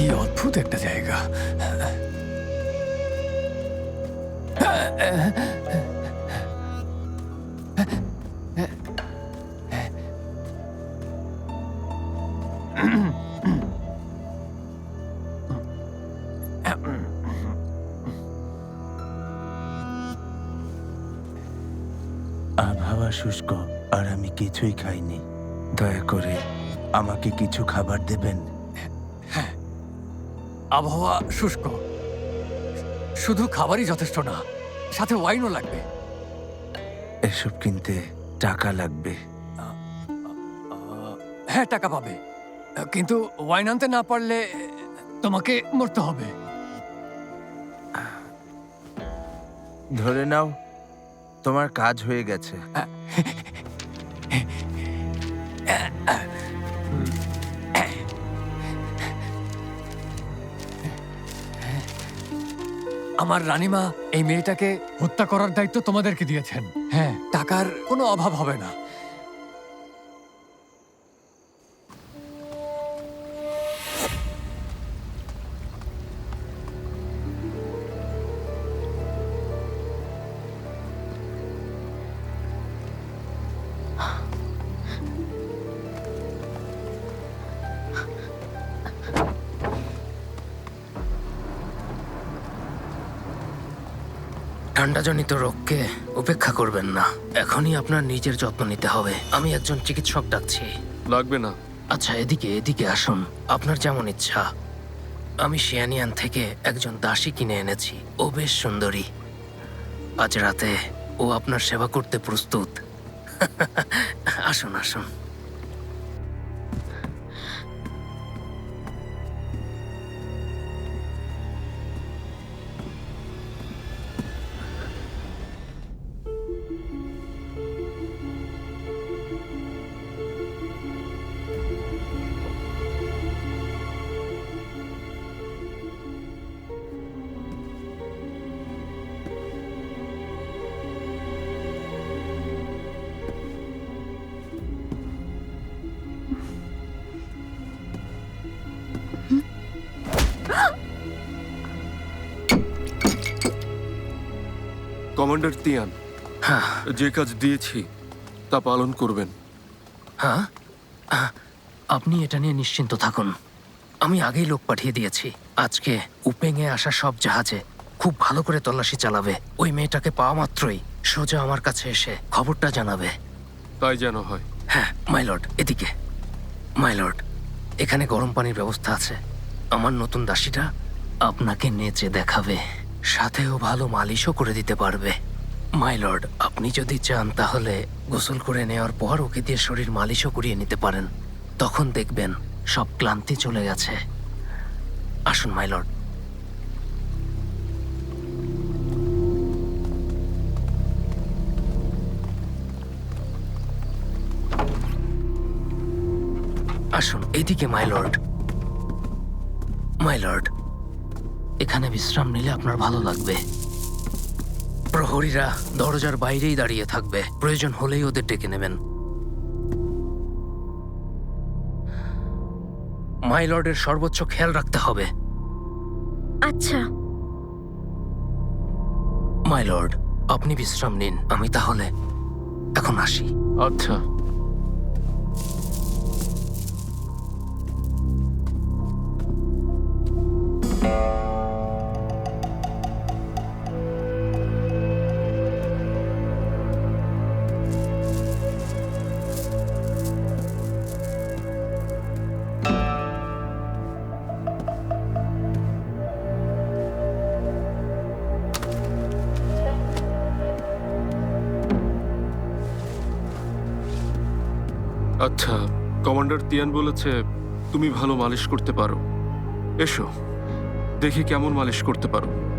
কি অদ্ভুত একটা জায়গা। আবহাওয়া শুষ্ক, আর আমি কিছুই খাইনি। দয়া করে আমাকে কিছু খাবার দেবেন? আবহাওয়া শুষ্ক। শুধু খাবারই যথেষ্ট না সাথে ওয়াইনও লাগবে। এসব কিনতে টাকা লাগবে। হ্যাঁ টাকা পাবে। কিন্তু ওয়াইন আনতে না পারলে তোমাকে মরতে হবে। ধরে নাও তোমার কাজ হয়ে গেছে। আমার রানীমা এই মেয়েটাকে হত্যা করার দায়িত্ব তোমাদেরকে দিয়েছেন। হ্যাঁ। টাকার কোনো অভাব হবে না। ঠান্ডাজনিত রোগকে উপেক্ষা করবেন না। এখনই আপনার নিজের যত্ন নিতে হবে। আমি একজন চিকিৎসক ডাকছি। লাগবে না। আচ্ছা এদিকে এদিকে আসুন। আপনার যেমন ইচ্ছা। আমি শিয়ানিয়ান থেকে একজন দাসী কিনে এনেছি। ও বেশ সুন্দরী। আজ রাতে ও আপনার সেবা করতে প্রস্তুত। আসুন আসুন। কমান্ডার তিয়ান হ্যাঁ। যে কাজ দিয়েছি তা পালন করবেন। হ্যাঁ? আপনি এটা নিয়ে নিশ্চিন্ত থাকুন। আমি আগেই লোক পাঠিয়ে দিয়েছি। আজকে উপেঙে আসা সব জাহাজে খুব ভালো করে তল্লাশি চালাবে। ওই মেয়েটাকে পাওয়া মাত্রই সোজা আমার কাছে এসে খবরটা জানাবে। তাই যেন হয়। হ্যাঁ মাইলর্ড এদিকে। মাইলর্ড এখানে গরম পানির ব্যবস্থা আছে। আমার নতুন দাসীটা আপনাকে নেচে দেখাবে। সাথেও ভালো মালিশও করে দিতে পারবে। মাইলর্ড আপনি যদি চান তাহলে গোসল করে নেওয়ার পর ওকে দিয়ে শরীর মালিশও করিয়ে নিতে পারেন। তখন দেখবেন সব ক্লান্তি চলে গেছে। আসুন মাইলর্ড আসুন, এদিকে, মাই লর্ড। মাই লর্ড এখানে বিশ্রাম নিলে আপনার ভালো লাগবে। প্রহরীরা দরজার বাইরেই দাঁড়িয়ে থাকবে। প্রয়োজন হলেই ওদের ডেকে নেবেন। মাই লর্ডের সর্বোচ্চ খেয়াল রাখতে হবে। আচ্ছা। মাইলর্ড আপনি বিশ্রাম নিন। আমি তাহলে এখন আসি। আচ্ছা। আচ্ছা কমান্ডার তিয়ান বলেছে তুমি ভালো মালিশ করতে পারো। এসো, দেখি কেমন মালিশ করতে পারো।